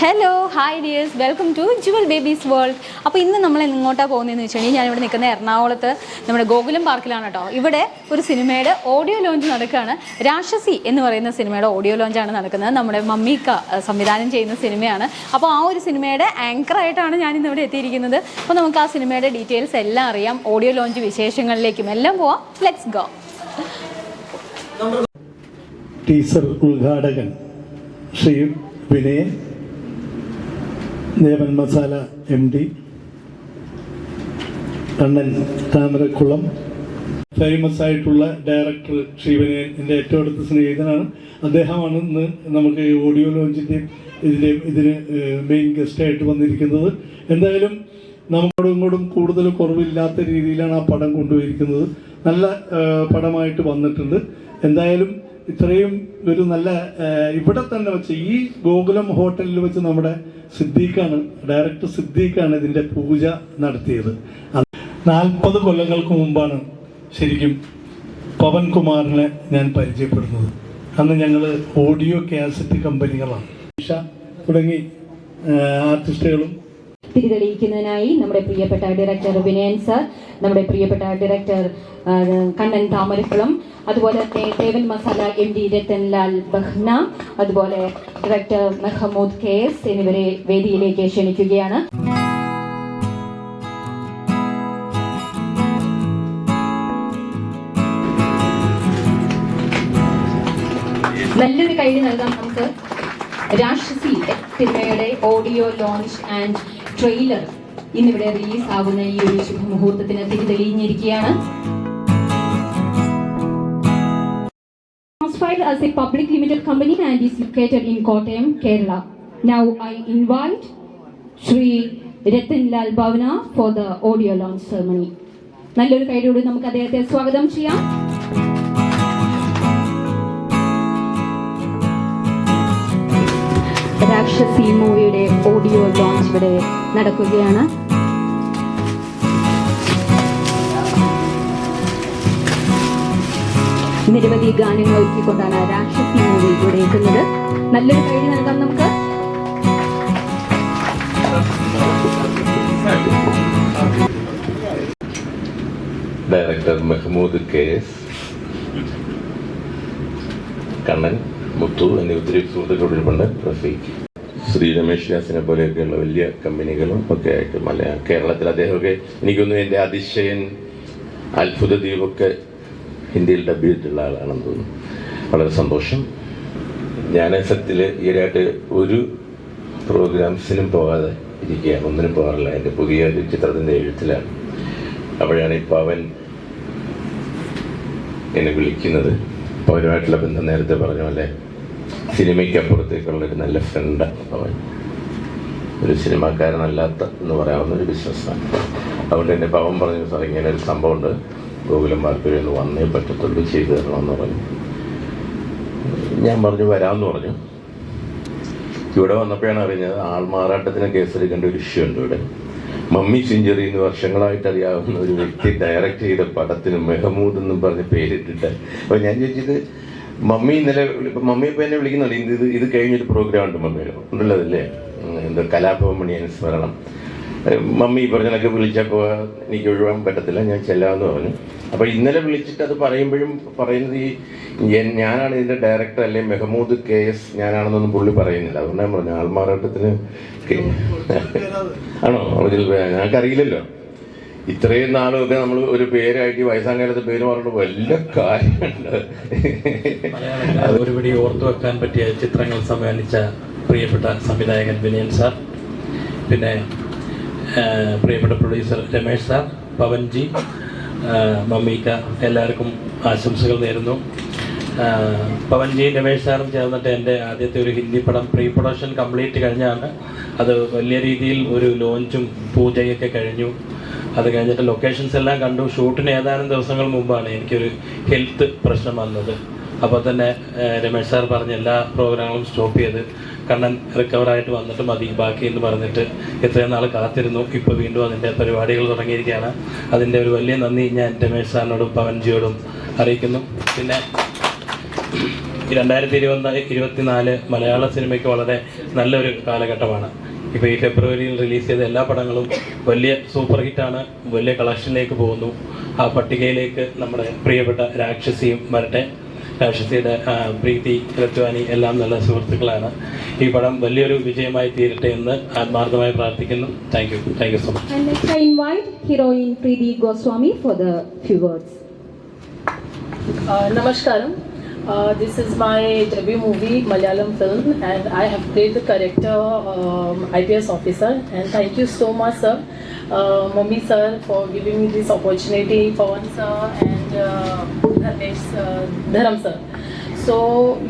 Hello hi dears welcome to jewel babies world അപ്പോൾ ഇന്ന് നമ്മൾ എങ്ങോട്ടാണ് പോകുന്നതെന്ന് വെച്ച് കഴിഞ്ഞാൽ ഞാനിവിടെ നിൽക്കുന്ന എറണാകുളത്ത് നമ്മുടെ ഗോകുലം പാർക്കിലാണ് കേട്ടോ. ഇവിടെ ഒരു സിനിമയുടെ ഓഡിയോ ലോഞ്ച് നടക്കുകയാണ്. രാക്ഷസി എന്ന് പറയുന്ന സിനിമയുടെ ഓഡിയോ ലോഞ്ചാണ് നടക്കുന്നത്. നമ്മുടെ മമ്മിക്ക സംവിധാനം ചെയ്യുന്ന സിനിമയാണ്. അപ്പോൾ ആ ഒരു സിനിമയുടെ ആങ്കറായിട്ടാണ് ഞാൻ ഇവിടെ എത്തിയിരിക്കുന്നത്. അപ്പോൾ നമുക്ക് ആ സിനിമയുടെ ഡീറ്റെയിൽസ് എല്ലാം അറിയാം. ഓഡിയോ ലോഞ്ച് വിശേഷങ്ങളിലേക്കും എല്ലാം പോവാം. Let's go teaser ഉദ്ഘാടകൻ Shri Vinayan Devan Masala M D Kannan Thamarakkulam. Famous ആയിട്ടുള്ള ഡയറക്ടർ ശ്രീവനെ എന്റെ ഏറ്റവും അടുത്ത സ്നേഹിതനാണ്. അദ്ദേഹമാണ് ഇന്ന് നമുക്ക് ഓഡിയോ ലോഞ്ചിന്റെയും ഇതിന്റെ ഇതിന് മെയിൻ ഗസ്റ്റായിട്ട് വന്നിരിക്കുന്നത്. എന്തായാലും നമ്മളോടും ഇങ്ങോട്ടും കൂടുതൽ കുറവില്ലാത്ത രീതിയിലാണ് ആ പടം കൊണ്ടുപോയിരിക്കുന്നത്. നല്ല പടമായിട്ട് വന്നിട്ടുണ്ട്. എന്തായാലും ഇത്രയും ഒരു നല്ല ഇവിടെ തന്നെ വെച്ച് ഈ ഗോകുലം ഹോട്ടലിൽ വെച്ച് നമ്മുടെ സിദ്ദീഖാണ് ഡയറക്ടർ സിദ്ദീഖാണ് ഇതിന്റെ പൂജ നടത്തിയത്. നാൽപ്പത് കൊല്ലങ്ങൾക്ക് മുമ്പാണ് ശരിക്കും പവൻകുമാറിനെ ഞാൻ പരിചയപ്പെടുന്നത്. അന്ന് ഞങ്ങൾ ഓഡിയോ കാസറ്റ് കമ്പനികളാണ്. തുടങ്ങി ആർട്ടിസ്റ്റുകളും തിരിതെളിയിക്കുന്നതിനായി നമ്മുടെ പ്രിയപ്പെട്ട ഡയറക്ടർ വിനയൻ സർ നമ്മുടെ പ്രിയപ്പെട്ട ഡയറക്ടർ കണ്ണൻ താമരക്കുളം അതുപോലെ തന്നെ ദേവൻ മസാല എം ഡി രത്തൻലാൽ ബഹ്ന അതുപോലെ ഡയറക്ടർ മെഹമ്മൂദ് കെ എസ് എന്നിവരെ വേദിയിലേക്ക് ക്ഷണിക്കുകയാണ്. നല്ലൊരു കൈഡി നൽകാം നമുക്ക്. രാക്ഷസി സിനിമയുടെ ഓഡിയോ ലോഞ്ച് ആൻഡ് ട്രെയിലർ ഇന്നിവിടെ റിലീസ് ആകുന്ന ഈ ഒരു ശുഭമുഹൂർത്തത്തിന് തിരിതെളിഞ്ഞിരിക്കുകയാണ് തെളിഞ്ഞിരിക്കുകയാണ് as a public limited company and is located in Kottayam, Kerala. Now I invite Shri Ratan Lal Bhavana for the audio launch ceremony. നല്ലൊരു കൈയോട് നമുക്ക് അദ്ദേഹത്തെ സ്വാഗതം ചെയ്യാം രാക്ഷസി മൂവിയുടെ ഓഡിയോ ലോഞ്ച് ഇവിടെ നടക്കുകയാണ്. നിരവധി ഗാനങ്ങൾ ഒരുക്കിക്കൊണ്ടാണ് രാക്ഷസി മൂവി ഇവിടെ എത്തുന്നത്. നല്ലൊരു കൈ നൽകാം നമുക്ക്. Director Mehmood K S Kannan Muthu എന്നീ ഒത്തിരി സുഹൃത്തുക്കളുണ്ട് റഫീഖ് ശ്രീ രമേശ് വ്യാസിനെ പോലെയൊക്കെയുള്ള വലിയ കമ്പനികളും ഒക്കെ ആയിട്ട് മലയാള കേരളത്തിൽ അദ്ദേഹമൊക്കെ എനിക്കൊന്നും എന്റെ അതിശയൻ അത്ഭുത ദ്വീപൊക്കെ ഇന്ത്യയിൽ ഡബ് ചെയ്തിട്ടുള്ള ആളാണെന്ന് തോന്നുന്നു. വളരെ സന്തോഷം. ഞാൻ സത്യത്തിൽ ഈയിടെയായിട്ട് ഒരു പ്രോഗ്രാംസിനും പോകാതെ ഇരിക്കുകയാണ്. ഒന്നിനും പോകാറില്ല. എന്റെ പുതിയ ഒരു ചിത്രത്തിന്റെ എഴുത്തിലാണ്. അപ്പോഴാണ് ഇപ്പം അവൻ എന്നെ വിളിക്കുന്നത്. അവരുമായിട്ടുള്ള ബന്ധം നേരത്തെ പറഞ്ഞ പോലെ സിനിമയ്ക്ക് അപ്പുറത്തേക്കുള്ള ഒരു നല്ല ഫ്രണ്ടാണ് അവൻ. ഒരു സിനിമാക്കാരനല്ലാത്ത എന്ന് പറയാവുന്ന ഒരു ബിസിനസ്സാണ് അതുകൊണ്ട് തന്നെ പവൻ പറഞ്ഞു സാർ ഇങ്ങനെ ഒരു സംഭവമുണ്ട്. ഗോകുലം പാർക്കിൽ ഒന്ന് വന്നേ പറ്റത്തുള്ളൂ ചെയ്തു തരണമെന്ന് പറഞ്ഞു. ഞാൻ പറഞ്ഞു വരാമെന്ന് പറഞ്ഞു. ഇവിടെ വന്നപ്പോഴാണ് അറിഞ്ഞത് ആൾമാറാട്ടത്തിന് കേസെടുക്കേണ്ട ഒരു ഇഷ്യൂ ഉണ്ട് ഇവിടെ. മമ്മി സെഞ്ചുറി എന്ന് വർഷങ്ങളായിട്ട് അറിയാവുന്ന ഒരു വ്യക്തി ഡയറക്റ്റ് ചെയ്ത പടത്തിന് മെഹമൂദ് എന്നും പറഞ്ഞ് പേരിട്ടിട്ട്. അപ്പൊ ഞാൻ ചോദിച്ചത് മമ്മി ഇന്നലെ മമ്മി ഇപ്പൊ എന്നെ വിളിക്കുന്നുണ്ട്. ഇത് ഇത് കഴിഞ്ഞൊരു പ്രോഗ്രാം ഉണ്ട് മമ്മിയുടെ. ഉണ്ടല്ലേ എന്താ കലാഭവൻ മണി അനുസ്മരണം മമ്മി ഈ പറഞ്ഞൊക്കെ വിളിച്ചപ്പോൾ എനിക്ക് ഒഴിവാൻ പറ്റത്തില്ല. ഞാൻ ചെല്ലാമെന്ന് പറഞ്ഞു. അപ്പൊ ഇന്നലെ വിളിച്ചിട്ട് അത് പറയുമ്പോഴും പറയുന്നത് ഈ ഞാനാണ് ഇതിന്റെ ഡയറക്ടർ അല്ലെ? മെഹമ്മൂദ് കെ എസ് ഞാനാണെന്നൊന്നും പുള്ളി പറയുന്നില്ല. അതുകൊണ്ട് ഞാൻ പറഞ്ഞു ആൾമാറാട്ടത്തിന് ആണോ? ഞങ്ങൾക്ക് ഞങ്ങൾക്കറിയില്ലല്ലോ. ഇത്രയും നാളുമൊക്കെ നമ്മൾ ഒരു പേരായിട്ട് വയസ്സാം കാലത്ത് പേര് മാറുന്നത് വലിയ കാര്യമുണ്ട്. ഒരുപടി ഓർത്തു വെക്കാൻ പറ്റിയ ചിത്രങ്ങൾ സമ്മാനിച്ച പ്രിയപ്പെട്ട സംവിധായകൻ വിനയൻ സാർ പിന്നെ പ്രിയപ്പെട്ട പ്രൊഡ്യൂസർ രമേശ് സാർ പവൻജി മമ്മിക്ക എല്ലാവർക്കും ആശംസകൾ നേരുന്നു. പവൻജി രമേഷ് സാറും ചേർന്നിട്ട് എന്റെ ആദ്യത്തെ ഒരു ഹിന്ദി പടം പ്രീ പ്രൊഡക്ഷൻ കംപ്ലീറ്റ് കഴിഞ്ഞാണ്. അത് വലിയ രീതിയിൽ ഒരു ലോഞ്ചും പൂജയൊക്കെ കഴിഞ്ഞു. അത് കഴിഞ്ഞിട്ട് ലൊക്കേഷൻസ് എല്ലാം കണ്ടു. ഷൂട്ടിന് ഏതാനും ദിവസങ്ങൾ മുമ്പാണ് എനിക്കൊരു ഹെൽത്ത് പ്രശ്നം വന്നത്. അപ്പോൾ തന്നെ രമേശ് സാർ പറഞ്ഞ എല്ലാ പ്രോഗ്രാമുകളും സ്റ്റോപ്പ് ചെയ്ത് കണ്ണൻ റിക്കവറായിട്ട് വന്നിട്ട് മതി ബാക്കി എന്ന് പറഞ്ഞിട്ട് ഇത്രയും നാൾ കാത്തിരുന്നു. ഇപ്പോൾ വീണ്ടും അതിന്റെ പരിപാടികൾ തുടങ്ങിയിരിക്കുകയാണ്. അതിന്റെ ഒരു വലിയ നന്ദി ഞാൻ രമേശ് സാറിനോടും പവൻജിയോടും അറിയിക്കുന്നു. പിന്നെ രണ്ടായിരത്തി ഇരുപത്തി ഇരുപത്തിനാല് മലയാള സിനിമയ്ക്ക് വളരെ നല്ലൊരു കാലഘട്ടമാണ്. ഇപ്പോൾ ഈ ഫെബ്രുവരിയിൽ റിലീസ് ചെയ്ത എല്ലാ പടങ്ങളും വലിയ സൂപ്പർ ഹിറ്റാണ് വലിയ കളക്ഷനിലേക്ക് പോകുന്നു. ആ പട്ടികയിലേക്ക് നമ്മുടെ പ്രിയപ്പെട്ട രാക്ഷസിയും വരട്ടെ. രാക്ഷസിയുടെ പ്രീതി രത്വാനി എല്ലാം നല്ല സുഹൃത്തുക്കളാണ്. ഈ പടം വലിയൊരു വിജയമായി തീരട്ടെ എന്ന് ആത്മാർത്ഥമായി പ്രാർത്ഥിക്കുന്നു. Thank you thank you so much I invite heroine Preeti Goswami for the few words. This is my debut movie Malayalam film and I have played the character I T S officer and thank you so much sir Mammi sir for giving me this opportunity Pavan sir and Dharma sir so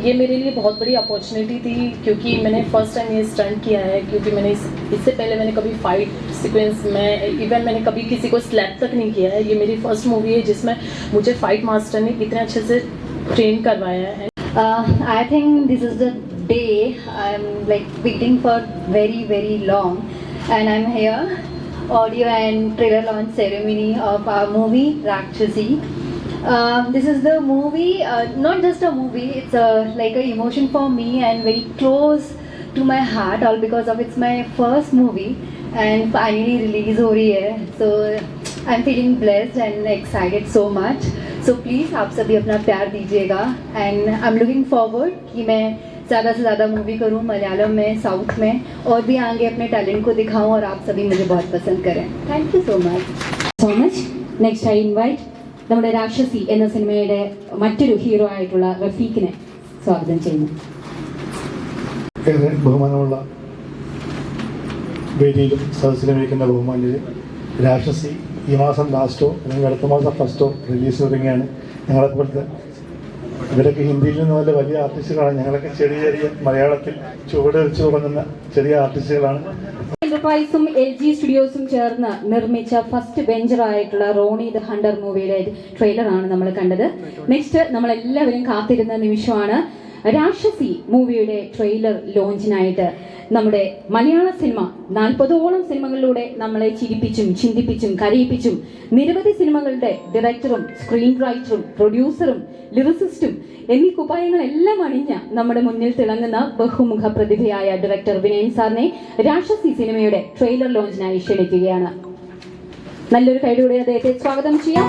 ये मेरे लिए बहुत बड़ी opportunity थी, क्योंकि मैंने first time ये stunt किया है, क्योंकि मैंने इससे पहले मैंने कभी फाइट सिक्वेंस में इवन मैंने कभी किसी को स्लैप तक नहीं किया है। ये मेरी फ़र्स्ट मूवी है जिसमें मुझे फाइट मास्टर ने इतने अच्छे से ट्रेन करवाया है Uh, I think this is the day I'm like waiting for very very long, and I'm here, audio and trailer launch ceremony of our movie Rakshasi. Uh, this is the movie, uh, not just a movie. It's a like a emotion for me and very close to my heart, all because of it's my first movie and finally release हो रही है. So I'm feeling blessed and excited so much. So please आप सभी अपना प्यार दीजिएगा and I am looking forward कि मैं ज़्यादा से ज़्यादा मूवी करूँ मलयालम में साउथ में और भी आगे अपने टैलेंट को दिखाऊँ और आप सभी मुझे बहुत पसंद करें thank you so much so much next I invite നമ്മുടെ രാക്ഷസി എന്ന സിനിമയുടെ മറ്റൊരു ഹീറോ ആയിട്ടുള്ള റഫീഖിനെ സ്വാഗതം ചെയ്യുന്നു ഏറെ ബഹുമാനമുള്ള വേദിയിലും സദസ്സിലും ഇരിക്കുന്ന ബഹുമാന്യര് രാക്ഷസി ഈ മാസം ലാസ്റ്റോ അല്ലെങ്കിൽ അടുത്ത മാസം ഫസ്റ്റോ റിലീസ് തുടങ്ങിയാണ് ഞങ്ങളെ പോലത്തെ ഇവരൊക്കെ ഹിന്ദിയിൽ നിന്ന് നല്ല വലിയ ആർട്ടിസ്റ്റുകളാണ് ഞങ്ങളൊക്കെ ചെറിയ ചെറിയ മലയാളത്തിൽ ചുവട് വെച്ച് തുടങ്ങുന്ന ചെറിയ ആർട്ടിസ്റ്റുകളാണ് എന്റർപ്രൈസും എൽ ജി സ്റ്റുഡിയോസും ചേർന്ന് നിർമ്മിച്ച ഫസ്റ്റ് വെഞ്ചർ ആയിട്ടുള്ള റോണി ദ ഹണ്ടർ മൂവിയുടെ ട്രെയിലറാണ് നമ്മൾ കണ്ടത്. നെക്സ്റ്റ് നമ്മൾ എല്ലാവരും കാത്തിരുന്ന നിമിഷമാണ് രാക്ഷസി മൂവിയുടെ ട്രെയിലർ ലോഞ്ചിനായിട്ട് നമ്മുടെ മലയാള സിനിമ നാൽപ്പതോളം സിനിമകളിലൂടെ നമ്മളെ ചിരിപ്പിച്ചും ചിന്തിപ്പിച്ചും കരയിപ്പിച്ചും നിരവധി സിനിമകളുടെ ഡയറക്ടറും സ്ക്രീൻ റൈറ്ററും പ്രൊഡ്യൂസറും ലിറിസിസ്റ്റും എന്നീ കുപ്പായങ്ങളെല്ലാം അണിഞ്ഞ നമ്മുടെ മുന്നിൽ തിളങ്ങുന്ന ബഹുമുഖ പ്രതിഭയായ ഡയറക്ടർ വിനയൻ സാറിനെ രാക്ഷസി സിനിമയുടെ ട്രെയിലർ ലോഞ്ചിനായി ക്ഷണിക്കുകയാണ്. നല്ലൊരു കൈഡിലൂടെ അദ്ദേഹത്തെ സ്വാഗതം ചെയ്യാം.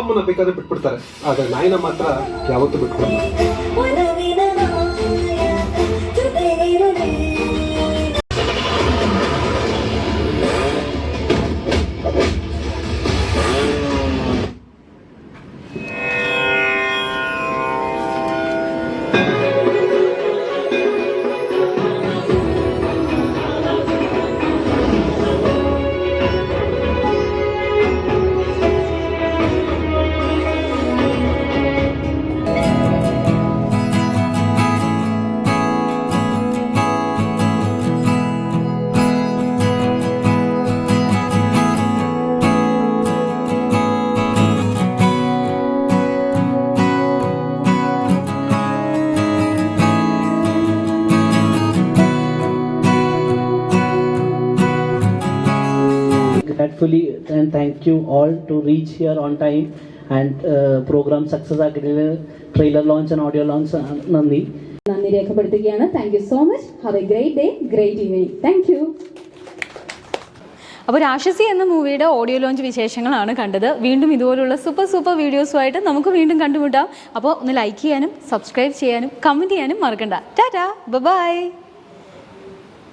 ಅಮ್ಮನ ಬೇಕಾದ್ರೆ ಬಿಟ್ಬಿಡ್ತಾರೆ. ಆದ್ರೆ ನಾಯಿನ ಮಾತ್ರ ಯಾವತ್ತೂ ಬಿಟ್ಕೊಡಲ್ಲ. And thank you all to reach here on time and uh, program success ആക്കിയതിൽ trailer launch and audio launch നന്ദി. നന്ദി രേഖപ്പെടുത്തുകയാണ്. Thank you so much have a great day great evening thank you അപ്പോൾ രാക്ഷസി എന്ന മൂവിയുടെ ഓഡിയോ ലോഞ്ച് വിശേഷങ്ങളാണ് കണ്ടത്. വീണ്ടും ഇതുപോലുള്ള സൂപ്പർ സൂപ്പർ വീഡിയോസുമായിട്ട് നമുക്ക് വീണ്ടും കണ്ടുമുട്ടാം. അപ്പോൾ ഒന്ന് ലൈക്ക് ചെയ്യാനും സബ്സ്ക്രൈബ് ചെയ്യാനും കമന്റ് ചെയ്യാനും മറക്കണ്ട. Tata bye